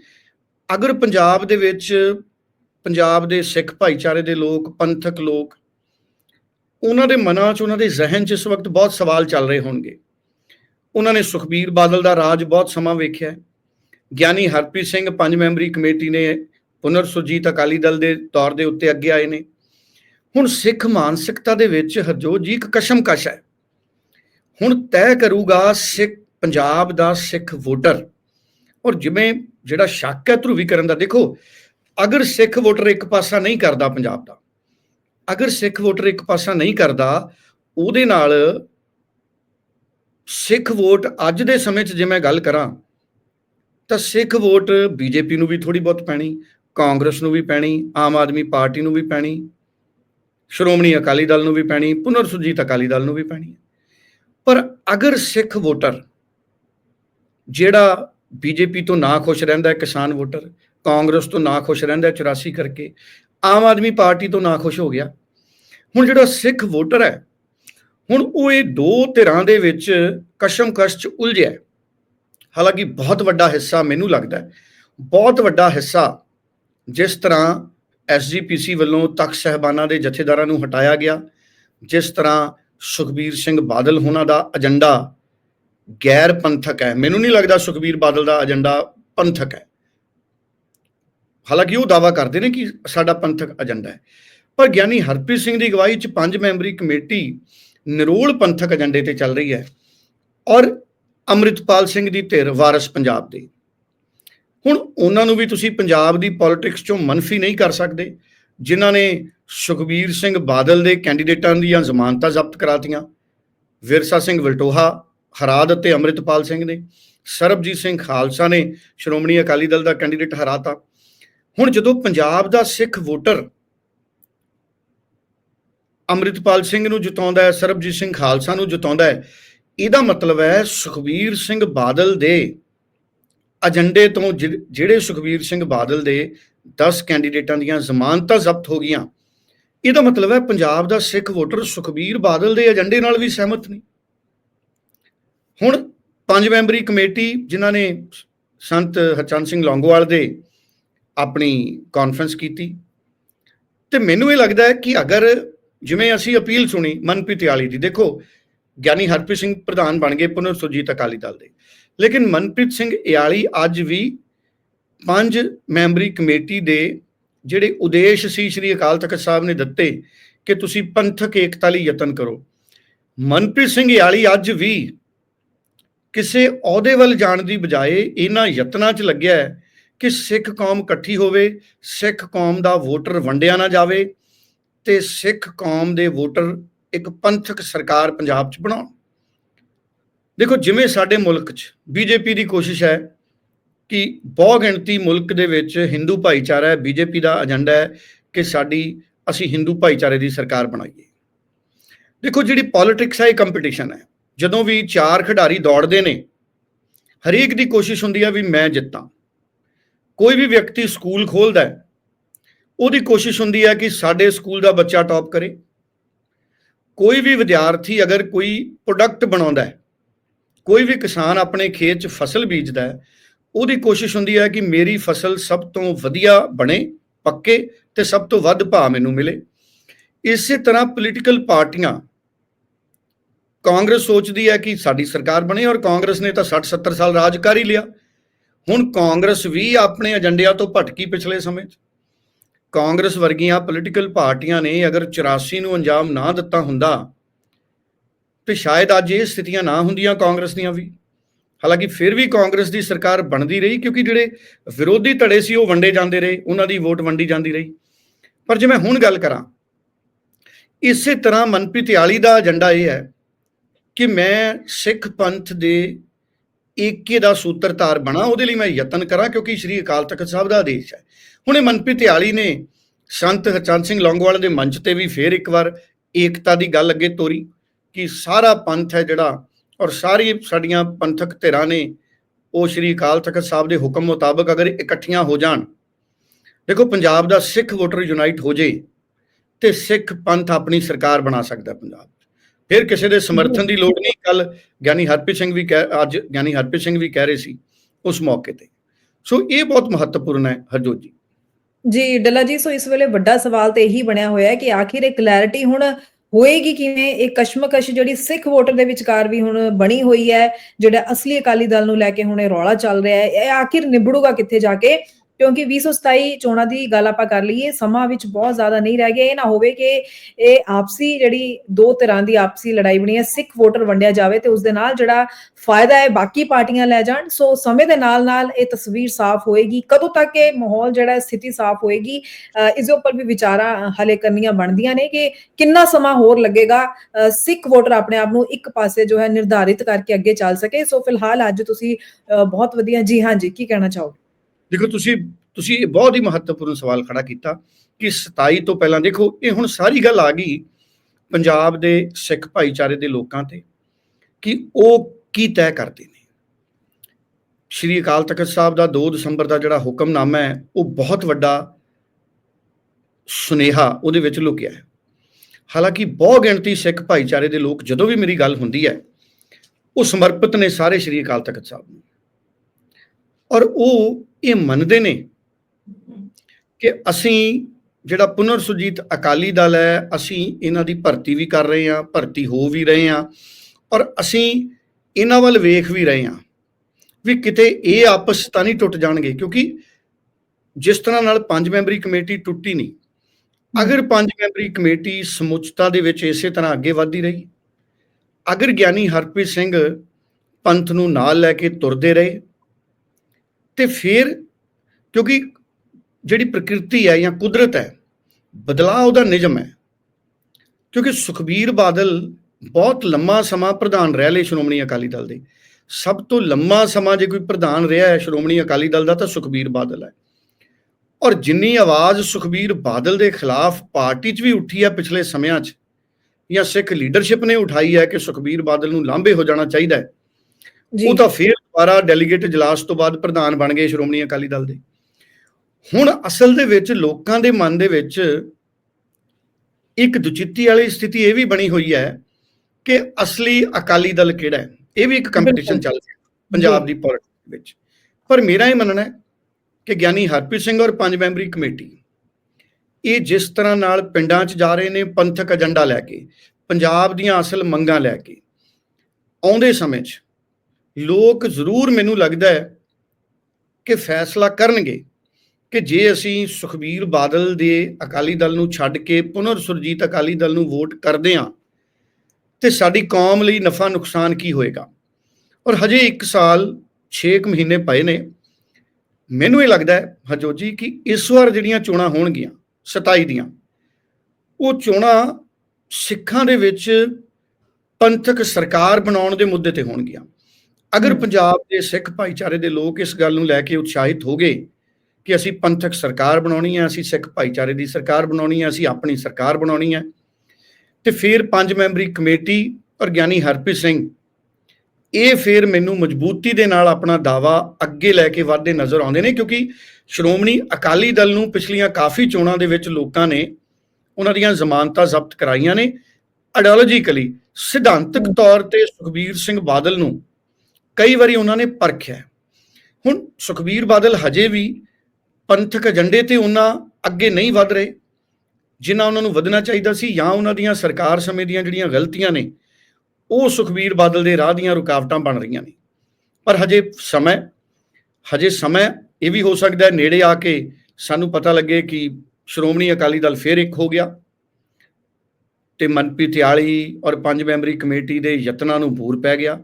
ਅਗਰ ਪੰਜਾਬ ਦੇ ਵਿੱਚ ਪੰਜਾਬ ਦੇ ਸਿੱਖ ਭਾਈਚਾਰੇ ਦੇ ਲੋਕ, ਪੰਥਕ ਲੋਕ, ਉਹਨਾਂ ਦੇ ਮਨਾਂ 'ਚ, ਉਹਨਾਂ ਦੇ ਜ਼ਿਹਨ 'ਚ ਇਸ ਵਕਤ ਬਹੁਤ ਸਵਾਲ ਚੱਲ ਰਹੇ ਹੋਣਗੇ। ਉਹਨਾਂ ਨੇ ਸੁਖਬੀਰ ਬਾਦਲ ਦਾ ਰਾਜ ਬਹੁਤ ਸਮਾਂ ਵੇਖਿਆ ਗਿਆਨੀ ਹਰਪ੍ਰੀਤ ਸਿੰਘ ਪੰਜ ਮੈਂਬਰੀ ਕਮੇਟੀ ਨੇ ਪੁਨਰ ਸੁਰਜੀਤ ਅਕਾਲੀ ਦਲ ਦੇ ਤੌਰ ਦੇ ਉੱਤੇ ਅੱਗੇ ਆਏ ਨੇ। ਹੁਣ ਸਿੱਖ ਮਾਨਸਿਕਤਾ ਦੇ ਵਿੱਚ ਹਰਜੋਤ ਜੀ ਇੱਕ ਕਸ਼ਮਕਸ਼ ਹੈ। ਹੁਣ ਤੈਅ ਕਰੂਗਾ ਸਿੱਖ ਪੰਜਾਬ ਦਾ ਸਿੱਖ ਵੋਟਰ। ਔਰ ਜਿਵੇਂ ਜਿਹੜਾ ਸ਼ੱਕ ਹੈ ਧਰੂਵੀਕਰਨ ਦਾ, ਦੇਖੋ, ਅਗਰ ਸਿੱਖ ਵੋਟਰ ਇੱਕ ਪਾਸਾ ਨਹੀਂ ਕਰਦਾ ਪੰਜਾਬ ਦਾ, ਅਗਰ ਸਿੱਖ ਵੋਟਰ ਇੱਕ ਪਾਸਾ ਨਹੀਂ ਕਰਦਾ, ਉਹਦੇ ਨਾਲ ਸਿੱਖ ਵੋਟ ਅੱਜ ਦੇ ਸਮੇਂ 'ਚ ਜੇ ਮੈਂ ਗੱਲ ਕਰਾਂ, ਤਾਂ ਸਿੱਖ ਵੋਟ ਬੀਜੇਪੀ ਨੂੰ ਵੀ ਥੋੜੀ ਬਹੁਤ ਪੈਣੀ, ਕਾਂਗਰਸ ਨੂੰ ਵੀ ਪੈਣੀ, ਆਮ ਆਦਮੀ ਪਾਰਟੀ ਨੂੰ ਵੀ ਪੈਣੀ, ਸ਼੍ਰੋਮਣੀ ਅਕਾਲੀ ਦਲ ਨੂੰ ਵੀ ਪੈਣੀ, ਪੁਨਰ ਸੁਰਜੀਤ ਅਕਾਲੀ ਦਲ ਨੂੰ ਵੀ ਪੈਣੀ। ਪਰ ਅਗਰ ਸਿੱਖ ਵੋਟਰ ਜਿਹੜਾ ਬੀਜੇਪੀ ਤੋਂ ਨਾ ਖੁਸ਼ ਰਹਿੰਦਾ ਹੈ ਕਿਸਾਨ ਵੋਟਰ, ਕਾਂਗਰਸ ਤੋਂ ਨਾ ਖੁਸ਼ ਰਹਿੰਦਾ ਹੈ 84 ਕਰਕੇ, ਆਮ ਆਦਮੀ ਪਾਰਟੀ ਤੋਂ ਨਾ ਖੁਸ਼ ਹੋ ਗਿਆ। ਹੁਣ ਜਿਹੜਾ ਸਿੱਖ ਵੋਟਰ ਹੈ, ਹੁਣ ਉਹ ਇਹ ਦੋ ਧਿਰਾਂ ਦੇ ਵਿੱਚ ਕਸ਼ਮਕਸ਼ ਚ ਉਲਝਿਆ ਹਾਲਾਂਕਿ ਬਹੁਤ ਵੱਡਾ ਹਿੱਸਾ ਮੈਨੂੰ ਲੱਗਦਾ ਹੈ, ਬਹੁਤ ਵੱਡਾ ਹਿੱਸਾ ਜਿਸ ਤਰ੍ਹਾਂ ਐਸਜੀਪੀਸੀ ਵੱਲੋਂ ਤਖਤ ਸਹਿਬਾਨਾਂ ਦੇ ਜਥੇਦਾਰਾਂ ਨੂੰ ਹਟਾਇਆ ਗਿਆ, ਜਿਸ ਤਰ੍ਹਾਂ ਸੁਖਬੀਰ ਸਿੰਘ ਬਾਦਲ ਹੋਣਾ ਦਾ ਏਜੰਡਾ ਗੈਰ ਪੰਥਕ ਹੈ। ਮੈਨੂੰ ਨਹੀਂ ਲੱਗਦਾ ਸੁਖਬੀਰ ਬਾਦਲ ਦਾ ਏਜੰਡਾ ਪੰਥਕ ਹੈ। ਹਾਲਾਂਕਿ ਉਹ ਦਾਵਾ ਕਰਦੇ ਨੇ ਕਿ ਸਾਡਾ ਪੰਥਕ ਏਜੰਡਾ ਹੈ। ਪਰ ਗਿਆਨੀ ਹਰਪ੍ਰੀਤ ਸਿੰਘ ਦੀ ਅਗਵਾਈ 'ਚ ਪੰਜ ਮੈਂਬਰੀ ਕਮੇਟੀ ਨਿਰੋਲ ਪੰਥਕ ਏਜੰਡੇ ਤੇ ਚੱਲ ਰਹੀ ਹੈ ਔਰ ਅੰਮ੍ਰਿਤਪਾਲ ਸਿੰਘ ਦੀ ਧਿਰ ਵਾਰਿਸ ਪੰਜਾਬ ਦੇ। ਹੁਣ ਉਹਨਾਂ ਨੂੰ ਵੀ ਤੁਸੀਂ ਪੰਜਾਬ ਦੀ ਪੋਲਿਟਿਕਸ 'ਚੋਂ ਮੰਨਫੀ ਨਹੀਂ ਕਰ ਸਕਦੇ, ਜਿਨ੍ਹਾਂ ਨੇ ਸੁਖਬੀਰ ਸਿੰਘ ਬਾਦਲ ਦੇ ਕੈਂਡੀਡੇਟਾਂ ਦੀਆਂ ਜ਼ਮਾਨਤਾਂ ਜ਼ਬਤ ਕਰਾਤੀਆਂ। ਵਿਰਸਾ ਸਿੰਘ ਵਲਟੋਹਾ ਹਰਾ ਦਿੱਤੇ ਅੰਮ੍ਰਿਤਪਾਲ ਸਿੰਘ ਨੇ, ਸਰਬਜੀਤ ਸਿੰਘ ਖਾਲਸਾ ਨੇ ਸ਼੍ਰੋਮਣੀ ਅਕਾਲੀ ਦਲ ਦਾ ਕੈਂਡੀਡੇਟ ਹਰਾਤਾ। ਹੁਣ ਜਦੋਂ ਪੰਜਾਬ ਦਾ ਸਿੱਖ ਵੋਟਰ ਅੰਮ੍ਰਿਤਪਾਲ ਸਿੰਘ ਨੂੰ ਜਿਤਾਉਂਦਾ ਹੈ, ਸਰਬਜੀਤ ਸਿੰਘ ਖਾਲਸਾ ਨੂੰ ਜਿਤਾਉਂਦਾ ਹੈ, ਇਹਦਾ ਮਤਲਬ ਹੈ ਸੁਖਬੀਰ ਸਿੰਘ ਬਾਦਲ ਦੇ ਏਜੰਡੇ ਤੋਂ ਜਿ- ਜਿਹੜੇ ਸੁਖਬੀਰ ਸਿੰਘ ਬਾਦਲ ਦੇ 10 ਕੈਂਡੀਡੇਟਾਂ ਦੀਆਂ ਜ਼ਮਾਨਤਾਂ ਜ਼ਬਤ ਹੋ ਗਈਆਂ, ਇਹਦਾ ਮਤਲਬ ਹੈ ਪੰਜਾਬ ਦਾ ਸਿੱਖ ਵੋਟਰ ਸੁਖਬੀਰ ਬਾਦਲ ਦੇ ਏਜੰਡੇ ਨਾਲ ਵੀ ਸਹਿਮਤ ਨਹੀਂ। ਹੁਣ ਪੰਜ ਮੈਂਬਰੀ ਕਮੇਟੀ ਜਿਨ੍ਹਾਂ ਨੇ ਸੰਤ ਹਰਚੰਦ ਸਿੰਘ ਲੌਂਗੋਵਾਲ ਦੇ ਆਪਣੀ ਕਾਨਫਰੰਸ ਕੀਤੀ। ਤੇ ਮੈਨੂੰ ਇਹ ਲੱਗਦਾ ਹੈ ਕਿ ਅਗਰ ਜਿਵੇਂ ਅਸੀਂ ਅਪੀਲ ਸੁਣੀ ਮਨਪ੍ਰੀਤ ਆਲੀ ਦੀ, ਦੇਖੋ, ਗਿਆਨੀ ਹਰਪ੍ਰੀਤ ਸਿੰਘ ਪ੍ਰਧਾਨ ਬਣ ਗਏ ਪੁਨਰ ਸੁਰਜੀਤ ਅਕਾਲੀ ਦਲ ਦੇ। ਲੇਕਿਨ ਮਨਪ੍ਰੀਤ ਸਿੰਘ ਇਆਲੀ ਅੱਜ ਵੀ ਪੰਜ ਮੈਂਬਰੀ ਕਮੇਟੀ ਦੇ ਜਿਹੜੇ ਉਦੇਸ਼ ਸੀ ਸ੍ਰੀ ਅਕਾਲ ਤਖਤ ਸਾਹਿਬ ਨੇ ਦਿੱਤੇ ਕਿ ਤੁਸੀਂ ਪੰਥਕ ਏਕਤਾ ਲਈ ਯਤਨ ਕਰੋ। ਮਨਪ੍ਰੀਤ ਸਿੰਘ ਇਆਲੀ ਅੱਜ ਵੀ ਕਿਸੇ ਅਹੁਦੇ ਵੱਲ ਜਾਣ ਦੀ ਬਜਾਏ ਇਹਨਾਂ ਯਤਨਾਂ 'ਚ ਲੱਗਿਆ ਹੈ ਕਿ ਸਿੱਖ ਕੌਮ ਇਕੱਠੀ ਹੋਵੇ, ਸਿੱਖ ਕੌਮ ਦਾ ਵੋਟਰ ਵੰਡਿਆ ਨਾ ਜਾਵੇ ਤੇ ਸਿੱਖ ਕੌਮ ਦੇ ਵੋਟਰ ਇੱਕ ਪੰਥਕ ਸਰਕਾਰ ਪੰਜਾਬ 'ਚ ਬਣਾਉਣ। ਦੇਖੋ, ਜਿਵੇਂ ਸਾਡੇ ਮੁਲਕ 'ਚ ਬੀਜੇਪੀ ਦੀ ਕੋਸ਼ਿਸ਼ ਹੈ ਕਿ ਬਹੁ ਗਿਣਤੀ ਮੁਲਕ ਦੇ ਵਿੱਚ ਹਿੰਦੂ ਭਾਈਚਾਰਾ ਹੈ, ਬੀਜੇਪੀ ਦਾ ਏਜੰਡਾ ਹੈ ਕਿ ਸਾਡੀ, ਅਸੀਂ ਹਿੰਦੂ ਭਾਈਚਾਰੇ ਦੀ ਸਰਕਾਰ ਬਣਾਈਏ। ਦੇਖੋ, ਜਿਹੜੀ ਪੋਲਿਟਿਕਸ ਹੈ, ਇਹ ਕੰਪੀਟੀਸ਼ਨ ਹੈ। ਜਦੋਂ ਵੀ ਚਾਰ ਖਿਡਾਰੀ ਦੌੜਦੇ ਨੇ, ਹਰੇਕ ਦੀ ਕੋਸ਼ਿਸ਼ ਹੁੰਦੀ ਹੈ ਵੀ ਮੈਂ ਜਿੱਤਾਂ। ਕੋਈ ਵੀ ਵਿਅਕਤੀ ਸਕੂਲ ਖੋਲਦਾ ਹੈ, ਉਹਦੀ ਕੋਸ਼ਿਸ਼ ਹੁੰਦੀ ਹੈ ਕਿ ਸਾਡੇ ਸਕੂਲ ਦਾ ਬੱਚਾ ਟੌਪ ਕਰੇ। ਕੋਈ ਵੀ ਵਿਦਿਆਰਥੀ ਅਗਰ ਕੋਈ ਪ੍ਰੋਡਕਟ ਬਣਾਉਂਦਾ ਹੈ, ਕੋਈ ਵੀ ਕਿਸਾਨ ਆਪਣੇ ਖੇਤ 'ਚ ਫਸਲ ਬੀਜਦਾ ਹੈ, ਉਹਦੀ ਕੋਸ਼ਿਸ਼ ਹੁੰਦੀ ਹੈ ਕਿ ਮੇਰੀ ਫਸਲ ਸਭ ਤੋਂ ਵਧੀਆ ਬਣੇ, ਪੱਕੇ ਤੇ ਸਭ ਤੋਂ ਵੱਧ ਭਾਅ ਮੈਨੂੰ ਮਿਲੇ। ਇਸੇ ਤਰ੍ਹਾਂ ਪੋਲੀਟੀਕਲ ਪਾਰਟੀਆਂ ਕਾਂਗਰਸ ਸੋਚਦੀ ਹੈ ਕਿ ਸਾਡੀ ਸਰਕਾਰ ਬਣੇ ਔਰ ਕਾਂਗਰਸ ਨੇ ਤਾਂ 60 70 ਸਾਲ ਰਾਜ ਕਰ ਹੀ ਲਿਆ। ਹੁਣ ਕਾਂਗਰਸ ਵੀ ਆਪਣੇ ਏਜੰਡਿਆਂ ਤੋਂ ਭਟਕੀ ਪਿਛਲੇ ਸਮੇਂ 'ਚ। ਕਾਂਗਰਸ ਵਰਗੀਆਂ ਪੋਲੀਟੀਕਲ ਪਾਰਟੀਆਂ ਨੇ ਅਗਰ 84 ਨੂੰ ਅੰਜਾਮ ਨਾ ਦਿੱਤਾ ਹੁੰਦਾ, ਤੇ ਸ਼ਾਇਦ ਅੱਜ ਇਹ ਸਥਿਤੀਆਂ ਨਾ ਹੁੰਦੀਆਂ ਕਾਂਗਰਸ ਦੀਆਂ ਵੀ। ਹਾਲਾਂਕਿ ਫਿਰ ਵੀ ਕਾਂਗਰਸ ਦੀ ਸਰਕਾਰ ਬਣਦੀ ਰਹੀ ਕਿਉਂਕਿ ਜਿਹੜੇ ਵਿਰੋਧੀ ਧੜੇ ਸੀ ਉਹ ਵੰਡੇ ਜਾਂਦੇ ਰਹੇ, ਉਹਨਾਂ ਦੀ ਵੋਟ ਵੰਡੀ ਜਾਂਦੀ ਰਹੀ। ਪਰ ਜੇ ਮੈਂ ਹੁਣ ਗੱਲ ਕਰਾਂ, ਇਸੇ ਤਰ੍ਹਾਂ ਮਨਪ੍ਰੀਤ ਆਲੀ ਦਾ ਏਜੰਡਾ ਇਹ ਹੈ ਕਿ ਮੈਂ ਸਿੱਖ ਪੰਥ ਦੇ ਏਕੇ ਦਾ ਸੂਤਰਧਾਰ ਬਣਾ, ਉਹਦੇ ਲਈ ਮੈਂ ਯਤਨ ਕਰਾਂ, ਕਿਉਂਕਿ ਸ੍ਰੀ ਅਕਾਲ ਤਖਤ ਸਾਹਿਬ ਦਾ ਆਦੇਸ਼ ਹੈ। ਹੁਣੇ ਮਨਪ੍ਰੀਤ ਆਲੀ ਨੇ ਸੰਤ ਹਰਚੰਦ ਸਿੰਘ ਲੌਂਗੋਵਾਲ ਦੇ ਮੰਚ ਤੇ ਵੀ ਫੇਰ ਇੱਕ ਵਾਰ ਏਕਤਾ ਦੀ ਗੱਲ ਅੱਗੇ ਤੋਰੀ ਕਿ ਸਾਰਾ ਪੰਥ ਹੈ ਜਿਹੜਾ, ਔਰ ਸਾਰੀ ਸਾਡੀਆਂ ਪੰਥਕ ਧਿਰਾਂ ਨੇ, ਉਹ ਸ੍ਰੀ ਅਕਾਲ ਤਖਤ ਸਾਹਿਬ ਦੇ ਹੁਕਮ ਮੁਤਾਬਕ ਅਗਰ ਇਕੱਠੀਆਂ ਹੋ ਜਾਣ, ਦੇਖੋ ਪੰਜਾਬ ਦਾ ਸਿੱਖ ਵੋਟਰ ਯੂਨਾਈਟ ਹੋ ਜੇ, ਤੇ ਸਿੱਖ ਪੰਥ ਆਪਣੀ ਸਰਕਾਰ ਬਣਾ ਸਕਦਾ ਪੰਜਾਬ। ਫਿਰ ਕਿਸੇ ਦੇ ਸਮਰਥਨ ਦੀ ਲੋੜ ਨਹੀਂ। ਕੱਲ ਗਿਆਨੀ ਹਰਪ੍ਰੀਤ ਸਿੰਘ ਵੀ ਕਹਿ ਅੱਜ ਗਿਆਨੀ ਹਰਪ੍ਰੀਤ ਸਿੰਘ ਵੀ ਕਹਿ ਰਹੇ ਸੀ ਉਸ ਮੌਕੇ ਤੇ। ਸੋ ਇਹ ਬਹੁਤ ਮਹੱਤਵਪੂਰਨ ਹੈ ਹਰਜੋਤ ਜੀ। ਜੀ, ਡੱਲਾ ਜੀ, ਸੋ ਇਸ ਵੇਲੇ ਵੱਡਾ ਸਵਾਲ ਤੇ ਇਹੀ ਬਣਿਆ ਹੋਇਆ ਹੈ ਕਿ ਆਖਿਰ ਇਹ ਕਲੈਰਿਟੀ ਹੁਣ ਹੋਏਗੀ ਕਿਵੇਂ? ਇਹ ਕਸ਼ਮਕਸ਼ ਜਿਹੜੀ ਸਿੱਖ ਵੋਟਰ ਦੇ ਵਿਚਕਾਰ ਵੀ ਹੁਣ ਬਣੀ ਹੋਈ ਹੈ, ਜਿਹੜਾ ਅਸਲੀ ਅਕਾਲੀ ਦਲ ਨੂੰ ਲੈ ਕੇ ਹੁਣ ਇਹ ਰੌਲਾ ਚੱਲ ਰਿਹਾ ਹੈ, ਇਹ ਆਖਿਰ ਨਿਬੜੂਗਾ ਕਿੱਥੇ ਜਾ ਕੇ? ਕਿਉਂਕਿ 2027 ਚੋਣਾਂ ਦੀ ਗੱਲ ਆਪਾਂ ਕਰ ਲਈਏ ਸਮਾਂ ਵਿੱਚ ਬਹੁਤ ਜ਼ਿਆਦਾ ਨਹੀਂ ਰਹਿ ਗਿਆ। ਇਹ ਨਾ ਹੋਵੇ ਕਿ ਇਹ ਆਪਸੀ ਜਿਹੜੀ ਦੋ ਤਰ੍ਹਾਂ ਦੀ ਆਪਸੀ ਲੜਾਈ ਬਣੀ ਹੈ ਸਿੱਖ ਵੋਟਰ ਵੰਡਿਆ ਜਾਵੇ ਤੇ ਉਸ ਦੇ ਨਾਲ ਜਿਹੜਾ ਫਾਇਦਾ ਹੈ ਬਾਕੀ ਪਾਰਟੀਆਂ ਲੈ ਜਾਣ। ਸੋ ਸਮੇਂ ਦੇ ਨਾਲ ਨਾਲ ਇਹ ਤਸਵੀਰ ਸਾਫ਼ ਹੋਏਗੀ। ਕਦੋਂ ਤੱਕ ਇਹ ਮਾਹੌਲ ਜਿਹੜਾ ਸਥਿਤੀ ਸਾਫ਼ ਹੋਏਗੀ ਅ, ਇਸ ਦੇ ਉੱਪਰ ਵੀ ਵਿਚਾਰਾਂ ਹਲੇ ਕਰਨੀਆਂ ਬਣਦੀਆਂ ਨੇ ਕਿ ਕਿੰਨਾ ਸਮਾਂ ਹੋਰ ਲੱਗੇਗਾ ਸਿੱਖ ਵੋਟਰ ਆਪਣੇ ਆਪ ਨੂੰ ਇੱਕ ਪਾਸੇ ਜੋ ਹੈ ਨਿਰਧਾਰਿਤ ਕਰਕੇ ਅੱਗੇ ਚੱਲ ਸਕੇ। ਸੋ ਫਿਲਹਾਲ ਅੱਜ ਤੁਸੀਂ ਅ, ਬਹੁਤ ਵਧੀਆ। ਜੀ ਹਾਂ ਜੀ ਕੀ ਕਹਿਣਾ ਚਾਹੋਗੇ? ਦੇਖੋ, ਤੁਸੀਂ ਤੁਸੀਂ ਇਹ ਬਹੁਤ ਹੀ ਮਹੱਤਵਪੂਰਨ ਸਵਾਲ ਖੜਾ ਕੀਤਾ ਕਿ 27 ਤੋਂ ਪਹਿਲਾਂ, ਦੇਖੋ, ਇਹ ਹੁਣ ਸਾਰੀ ਗੱਲ ਆ ਗਈ ਪੰਜਾਬ ਦੇ ਸਿੱਖ ਭਾਈਚਾਰੇ ਦੇ ਲੋਕਾਂ ਤੇ ਕਿ ਉਹ ਕੀ ਤੈਅ ਕਰਦੇ ਨੇ। ਸ਼੍ਰੀ ਅਕਾਲ ਤਖਤ ਸਾਹਿਬ ਦਾ 2 ਦਸੰਬਰ ਦਾ ਜਿਹੜਾ ਹੁਕਮਨਾਮਾ ਹੈ, ਉਹ ਬਹੁਤ ਵੱਡਾ ਸੁਨੇਹਾ ਉਹਦੇ ਵਿੱਚ ਲੁਕਿਆ ਹੈ। ਹਾਲਾਂਕਿ ਬਹੁ ਗਿਣਤੀ ਸਿੱਖ ਭਾਈਚਾਰੇ ਦੇ ਲੋਕ, ਜਦੋਂ ਵੀ ਮੇਰੀ ਗੱਲ ਹੁੰਦੀ ਹੈ, ਉਹ ਸਮਰਪਿਤ ਨੇ ਸਾਰੇ ਸ਼੍ਰੀ ਅਕਾਲ ਤਖਤ ਸਾਹਿਬ ਨੂੰ। ਔਰ ਉਹ ਇਹ ਮੰਨਦੇ ਨੇ ਕਿ ਅਸੀਂ ਜਿਹੜਾ ਪੁਨਰ ਸੁਜੀਤ ਅਕਾਲੀ ਦਲ ਹੈ, ਅਸੀਂ ਇਹਨਾਂ ਦੀ ਭਰਤੀ ਵੀ ਕਰ ਰਹੇ ਹਾਂ, ਭਰਤੀ ਹੋ ਵੀ ਰਹੇ ਹਾਂ ਔਰ ਅਸੀਂ ਇਹਨਾਂ ਵੱਲ ਵੇਖ ਵੀ ਰਹੇ ਹਾਂ ਵੀ ਕਿਤੇ ਇਹ ਆਪਸ ਤਾਂ ਨਹੀਂ ਟੁੱਟ ਜਾਣਗੇ, ਕਿਉਂਕਿ ਜਿਸ ਤਰ੍ਹਾਂ ਨਾਲ ਪੰਜ ਮੈਂਬਰੀ ਕਮੇਟੀ ਟੁੱਟੀ ਨਹੀਂ, ਅਗਰ ਪੰਜ ਮੈਂਬਰੀ ਕਮੇਟੀ ਸਮੁੱਚਤਾ ਦੇ ਵਿੱਚ ਇਸੇ ਤਰ੍ਹਾਂ ਅੱਗੇ ਵਧਦੀ ਰਹੀ, ਅਗਰ ਗਿਆਨੀ ਹਰਪ੍ਰੀਤ ਸਿੰਘ ਪੰਥ ਨੂੰ ਨਾਲ ਲੈ ਕੇ ਤੁਰਦੇ ਰਹੇ ਤੇ ਫਿਰ ਕਿਉਂਕਿ ਜਿਹੜੀ ਪ੍ਰਕਿਰਤੀ ਹੈ ਜਾਂ ਕੁਦਰਤ ਹੈ, ਬਦਲਾਅ ਉਹਦਾ ਨਿਯਮ ਹੈ। ਕਿਉਂਕਿ ਸੁਖਬੀਰ ਬਾਦਲ ਬਹੁਤ ਲੰਮਾ ਸਮਾਂ ਪ੍ਰਧਾਨ ਰਹਿ ਲਏ ਸ਼੍ਰੋਮਣੀ ਅਕਾਲੀ ਦਲ ਦੇ। ਸਭ ਤੋਂ ਲੰਮਾ ਸਮਾਂ ਜੇ ਕੋਈ ਪ੍ਰਧਾਨ ਰਿਹਾ ਹੈ ਸ਼੍ਰੋਮਣੀ ਅਕਾਲੀ ਦਲ ਦਾ ਤਾਂ ਸੁਖਬੀਰ ਬਾਦਲ ਹੈ। ਔਰ ਜਿੰਨੀ ਆਵਾਜ਼ ਸੁਖਬੀਰ ਬਾਦਲ ਦੇ ਖਿਲਾਫ ਪਾਰਟੀ 'ਚ ਵੀ ਉੱਠੀ ਹੈ ਪਿਛਲੇ ਸਮਿਆਂ 'ਚ ਜਾਂ ਸਿੱਖ ਲੀਡਰਸ਼ਿਪ ਨੇ ਉਠਾਈ ਹੈ ਕਿ ਸੁਖਬੀਰ ਬਾਦਲ ਨੂੰ ਲਾਂਭੇ ਹੋ ਜਾਣਾ ਚਾਹੀਦਾ ਹੈ ਉਹ ਤਾਂ ਫਿਰ ਦੁਬਾਰਾ ਡੈਲੀਗੇਟ ਇਜਲਾਸ ਤੋਂ ਬਾਅਦ ਪ੍ਰਧਾਨ ਬਣ ਗਏ ਸ਼੍ਰੋਮਣੀ ਅਕਾਲੀ ਦਲ ਦੇ। ਹੁਣ ਅਸਲ ਦੇ ਵਿੱਚ ਲੋਕਾਂ ਦੇ ਮਨ ਦੇ ਵਿੱਚ ਇੱਕ ਦੁਚਿੱਤੀ ਵਾਲੀ ਸਥਿਤੀ ਇਹ ਵੀ ਬਣੀ ਹੋਈ ਹੈ ਕਿ ਅਸਲੀ ਅਕਾਲੀ ਦਲ ਕਿਹੜਾ ਹੈ? ਇਹ ਵੀ ਇੱਕ ਕੰਪੀਟੀਸ਼ਨ ਚੱਲ ਰਿਹਾ ਪੰਜਾਬ ਦੀ ਪੋਲਿਟਿਕਸ ਵਿੱਚ। ਪਰ ਮੇਰਾ ਇਹ ਮੰਨਣਾ ਹੈ ਕਿ ਗਿਆਨੀ ਹਰਪ੍ਰੀਤ ਸਿੰਘ ਔਰ ਪੰਜ ਮੈਂਬਰੀ ਕਮੇਟੀ ਇਹ ਜਿਸ ਤਰ੍ਹਾਂ ਨਾਲ ਪਿੰਡਾਂ 'ਚ ਜਾ ਰਹੇ ਨੇ ਪੰਥਕ ਏਜੰਡਾ ਲੈ ਕੇ ਪੰਜਾਬ ਦੀਆਂ ਅਸਲ ਮੰਗਾਂ ਲੈ ਕੇ ਆਉਂਦੇ ਸਮੇਂ 'ਚ ਲੋਕ ਜ਼ਰੂਰ ਮੈਨੂੰ ਲੱਗਦਾ ਹੈ ਕਿ ਫੈਸਲਾ ਕਰਨਗੇ ਕਿ ਜੇ ਅਸੀਂ ਸੁਖਬੀਰ ਬਾਦਲ ਦੇ ਅਕਾਲੀ ਦਲ ਨੂੰ ਛੱਡ ਕੇ ਪੁਨਰ ਸੁਰਜੀਤ ਅਕਾਲੀ ਦਲ ਨੂੰ ਵੋਟ ਕਰਦੇ ਹਾਂ, ਤੇ ਸਾਡੀ ਕੌਮ ਲਈ ਨਫਾ ਨੁਕਸਾਨ ਕੀ ਹੋਏਗਾ? ਔਰ ਹਜੇ 1 ਸਾਲ 6 ਮਹੀਨੇ ਪਏ ਨੇ, ਮੈਨੂੰ ਇਹ ਲੱਗਦਾ ਹੈ, ਹਜੋ ਜੀ, ਕਿ ਇਸ ਵਾਰ ਜਿਹੜੀਆਂ ਚੋਣਾਂ ਹੋਣਗੀਆਂ 27 ਦੀਆਂ, ਉਹ ਚੋਣਾਂ ਸਿੱਖਾਂ ਦੇ ਵਿੱਚ ਪੰਥਕ ਸਰਕਾਰ ਬਣਾਉਣ ਦੇ ਮੁੱਦੇ ਤੇ ਹੋਣਗੀਆਂ। ਅਗਰ ਪੰਜਾਬ ਦੇ ਸਿੱਖ ਭਾਈਚਾਰੇ ਦੇ ਲੋਕ ਇਸ ਗੱਲ ਨੂੰ ਲੈ ਕੇ ਉਤਸ਼ਾਹਿਤ ਹੋ ਗਏ ਕਿ ਅਸੀਂ ਪੰਥਕ ਸਰਕਾਰ ਬਣਾਉਣੀ ਹੈ ਅਸੀਂ ਸਿੱਖ ਭਾਈਚਾਰੇ ਦੀ ਸਰਕਾਰ ਬਣਾਉਣੀ ਹੈ ਅਸੀਂ ਆਪਣੀ ਸਰਕਾਰ ਬਣਾਉਣੀ ਹੈ ਤੇ ਫਿਰ ਪੰਜ ਮੈਂਬਰੀ ਕਮੇਟੀ ਔਰ ਗਿਆਨੀ ਹਰਪ੍ਰੀਤ ਸਿੰਘ ਇਹ ਫਿਰ ਮੈਨੂੰ ਮਜ਼ਬੂਤੀ ਦੇ ਨਾਲ ਆਪਣਾ ਦਾਵਾ ਅੱਗੇ ਲੈ ਕੇ ਵਧਦੇ ਨਜ਼ਰ ਆਉਂਦੇ ਨੇ ਕਿਉਂਕਿ ਸ਼੍ਰੋਮਣੀ ਅਕਾਲੀ ਦਲ ਨੂੰ ਪਿਛਲੀਆਂ ਕਾਫੀ ਚੋਣਾਂ ਦੇ ਵਿੱਚ ਲੋਕਾਂ ਨੇ ਉਹਨਾਂ ਦੀਆਂ ਜ਼ਮਾਨਤਾਂ ਜ਼ਬਤ ਕਰਾਈਆਂ ਨੇ। ਆਈਡੀਓਲੋਜੀਕਲੀ ਸਿਧਾਂਤਕ ਤੌਰ ਤੇ ਸੁਖਬੀਰ ਸਿੰਘ ਬਾਦਲ ਨੂੰ ਕਈ ਵਾਰੀ ਉਹਨਾਂ ਨੇ ਪਰਖਿਆ ਹੁਣ ਸੁਖਬੀਰ ਬਾਦਲ ਹਜੇ ਵੀ ਪੰਥਕ ਏਜੰਡੇ ਤੇ ਉਹਨਾਂ ਅੱਗੇ ਨਹੀਂ ਵਧ ਰਹੇ, ਜਿਨ੍ਹਾਂ ਉਹਨਾਂ ਨੂੰ ਵਧਣਾ ਚਾਹੀਦਾ ਸੀ ਜਾਂ ਉਹਨਾਂ ਦੀਆਂ ਸਰਕਾਰ ਸਮੇਂ ਦੀਆਂ ਜਿਹੜੀਆਂ ਗਲਤੀਆਂ ਨੇ, ਉਹ ਸੁਖਬੀਰ ਬਾਦਲ ਦੇ ਰਾਹ ਦੀਆਂ ਰੁਕਾਵਟਾਂ ਬਣ ਰਹੀਆਂ ਨੇ। ਪਰ ਹਜੇ ਸਮਾਂ ਹਜੇ ਸਮਾਂ ਇਹ ਵੀ ਹੋ ਸਕਦਾ ਹੈ ਨੇੜੇ ਆ ਕੇ ਸਾਨੂੰ ਪਤਾ ਲੱਗੇ ਕਿ ਸ਼੍ਰੋਮਣੀ ਅਕਾਲੀ ਦਲ ਫੇਰ ਇੱਕ ਹੋ ਗਿਆ ਤੇ ਮਨਪ੍ਰੀਤ ਤਿਆਲੀ ਔਰ ਪੰਜ ਮੈਂਬਰੀ ਕਮੇਟੀ ਦੇ ਯਤਨਾਂ ਨੂੰ ਬੂਰ ਪੈ ਗਿਆ।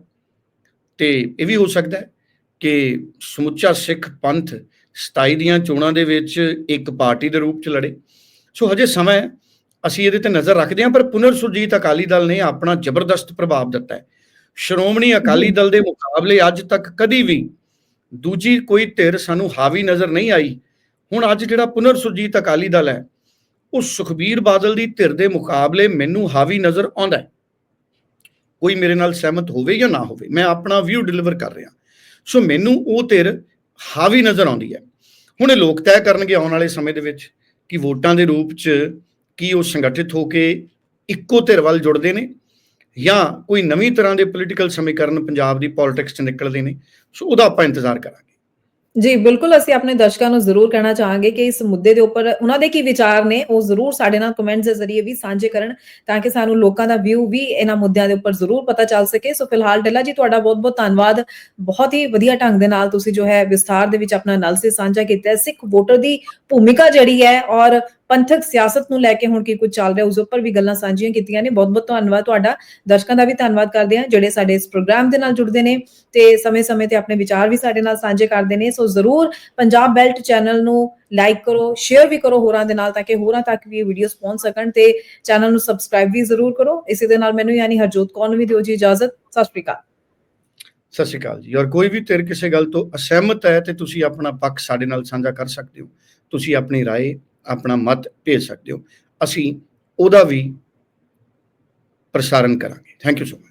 ਤੇ ਇਹ ਵੀ ਹੋ ਸਕਦਾ ਕਿ ਸਮੁੱਚਾ ਸਿੱਖ ਪੰਥ 27 ਦੀਆਂ ਚੋਣਾਂ ਦੇ ਵਿੱਚ ਇੱਕ ਪਾਰਟੀ ਦੇ ਰੂਪ ਚ ਲੜੇ। ਸੋ ਹਜੇ ਸਮਾਂ ਅਸੀਂ ਇਹਦੇ ਤੇ ਨਜ਼ਰ ਰੱਖਦੇ ਹਾਂ ਪਰ ਪੁਨਰ ਸੁਰਜੀਤ ਅਕਾਲੀ ਦਲ ਨੇ ਆਪਣਾ ਜ਼ਬਰਦਸਤ ਪ੍ਰਭਾਵ ਦਿੱਤਾ ਹੈ। ਸ਼੍ਰੋਮਣੀ ਅਕਾਲੀ ਦਲ ਦੇ ਮੁਕਾਬਲੇ ਅੱਜ ਤੱਕ ਕਦੀ ਵੀ ਦੂਜੀ ਕੋਈ ਧਿਰ ਸਾਨੂੰ ਹਾਵੀ ਨਜ਼ਰ ਨਹੀਂ ਆਈ। ਹੁਣ ਅੱਜ ਜਿਹੜਾ ਪੁਨਰ ਸੁਰਜੀਤ ਅਕਾਲੀ ਦਲ ਹੈ ਉਹ ਸੁਖਬੀਰ ਬਾਦਲ ਦੀ ਧਿਰ ਦੇ ਮੁਕਾਬਲੇ ਮੈਨੂੰ ਹਾਵੀ ਨਜ਼ਰ ਆਉਂਦਾ ਹੈ। ਕੋਈ ਮੇਰੇ ਨਾਲ ਸਹਿਮਤ ਹੋਵੇ ਜਾਂ ਨਾ ਹੋਵੇ, ਮੈਂ ਆਪਣਾ ਵਿਊ ਡਿਲੀਵਰ ਕਰ ਰਿਹਾ। ਸੋ ਮੈਨੂੰ ਉਹ ਧਿਰ ਹਾਵੀ ਨਜ਼ਰ ਆਉਂਦੀ ਹੈ। ਹੁਣ ਇਹ ਲੋਕ ਤੈਅ ਕਰਨਗੇ ਆਉਣ ਵਾਲੇ ਸਮੇਂ ਦੇ ਵਿੱਚ ਕਿ ਵੋਟਾਂ ਦੇ ਰੂਪ 'ਚ ਕੀ ਉਹ ਸੰਗਠਿਤ ਹੋ ਕੇ ਇੱਕੋ ਧਿਰ ਵੱਲ ਜੁੜਦੇ ਨੇ ਜਾਂ ਕੋਈ ਨਵੀਂ ਤਰ੍ਹਾਂ ਦੇ ਪੋਲੀਟੀਕਲ ਸਮੀਕਰਨ ਪੰਜਾਬ ਦੀ ਪੋਲਿਟਿਕਸ 'ਚ ਨਿਕਲਦੇ ਨੇ। ਸੋ ਉਹਦਾ ਆਪਾਂ ਇੰਤਜ਼ਾਰ ਕਰਾਂਗੇ। ਜੀ, ਬਿਲਕੁਲ ਅਸੀਂ ਆਪਣੇ ਦਰਸ਼ਕਾਂ ਨੂੰ ਜ਼ਰੂਰ ਕਹਿਣਾ ਚਾਹਾਂਗੇ ਕਿ ਇਸ ਮੁੱਦੇ ਦੇ ਉੱਪਰ ਉਹਨਾਂ ਦੇ ਕੀ ਵਿਚਾਰ ਨੇ, ਉਹ ਜ਼ਰੂਰ ਸਾਡੇ ਨਾਲ ਕਮੈਂਟਸ ਦੇ ਜ਼ਰੀਏ ਵੀ ਸਾਂਝੇ ਕਰਨ ਤਾਂ ਕਿ ਸਾਨੂੰ ਲੋਕਾਂ ਦਾ ਵਿਊ ਵੀ ਇਹਨਾਂ ਮੁੱਦਿਆਂ ਦੇ ਉੱਪਰ ਜ਼ਰੂਰ ਪਤਾ ਚੱਲ ਸਕੇ। ਸੋ ਫਿਲਹਾਲ ਡੱਲਾ ਜੀ, ਤੁਹਾਡਾ ਬਹੁਤ-ਬਹੁਤ ਧੰਨਵਾਦ। ਬਹੁਤ ਹੀ ਵਧੀਆ ਢੰਗ ਦੇ ਨਾਲ ਤੁਸੀਂ ਜੋ ਹੈ ਵਿਸਥਾਰ ਦੇ ਵਿੱਚ ਆਪਣਾ ਅਨਾਲਿਸਿਸ ਸਾਂਝਾ ਕੀਤਾ ਹੈ। ਸਿੱਖ ਵੋਟਰ ਦੀ ਭੂਮਿਕਾ ਜਿਹੜੀ ਹੈ ਔਰ ਪੰਥਕ ਸਿਆਸਤ ਨੂੰ ਲੈ ਕੇ ਹੁਣ ਕੀ ਕੁਝ ਚੱਲ ਰਿਹਾ ਉਸ ਉੱਪਰ ਵੀ ਗੱਲਾਂ ਸਾਂਝੀਆਂ ਕੀਤੀਆਂ ਨੇ ਬਹੁਤ-ਬਹੁਤ ਧੰਨਵਾਦ ਤੁਹਾਡਾ ਦਰਸ਼ਕਾਂ ਦਾ ਵੀ ਧੰਨਵਾਦ ਕਰਦੇ ਹਾਂ ਜਿਹੜੇ ਸਾਡੇ ਇਸ ਪ੍ਰੋਗਰਾਮ ਦੇ ਨਾਲ ਜੁੜਦੇ ਨੇ ਤੇ ਸਮੇਂ-ਸਮੇਂ ਤੇ ਆਪਣੇ ਵਿਚਾਰ ਵੀ ਸਾਡੇ ਨਾਲ ਸਾਂਝੇ ਕਰਦੇ ਨੇ ਸੋ ਜ਼ਰੂਰ ਪੰਜਾਬ ਬੈਲਟ ਚੈਨਲ ਨੂੰ ਲਾਈਕ ਕਰੋ ਸ਼ੇਅਰ ਵੀ ਕਰੋ ਹੋਰਾਂ ਦੇ ਨਾਲ ਤਾਂ ਕਿ ਹੋਰਾਂ ਤੱਕ ਵੀ ਇਹ ਵੀਡੀਓਜ਼ ਪਹੁੰਚ ਸਕਣ ਤੇ ਚੈਨਲ ਨੂੰ ਸਬਸਕ੍ਰਾਈਬ ਵੀ ਜ਼ਰੂਰ ਕਰੋ ਇਸੇ ਦੇ ਨਾਲ ਮੈਨੂੰ ਯਾਨੀ ਹਰਜੋਤ ਕੌਰ ਨੂੰ ਵੀ ਦਿਓ ਜੀ ਇਜਾਜ਼ਤ ਸਤਿ ਸ਼੍ਰੀ ਅਕਾਲ ਸਤਿ ਸ਼੍ਰੀ ਅਕਾਲ ਜੀ ਔਰ ਕੋਈ ਵੀ ਧਿਰ ਕਿਸੇ ਗੱਲ ਤੋਂ ਅਸਹਿਮਤ ਹੈ ਤੇ ਤੁਸੀਂ ਆਪਣਾ ਪੱਖ ਸਾਡੇ ਨਾਲ ਸਾਂਝਾ ਕਰ ਸਕਦੇ ਹੋ ਤੁਸੀਂ ਆਪਣੀ رائے ਆਪਣਾ ਮਤ ਭੇਜ ਸਕਦੇ ਹੋ। ਅਸੀਂ ਉਹਦਾ ਵੀ ਪ੍ਰਸਾਰਣ ਕਰਾਂਗੇ। Thank you so much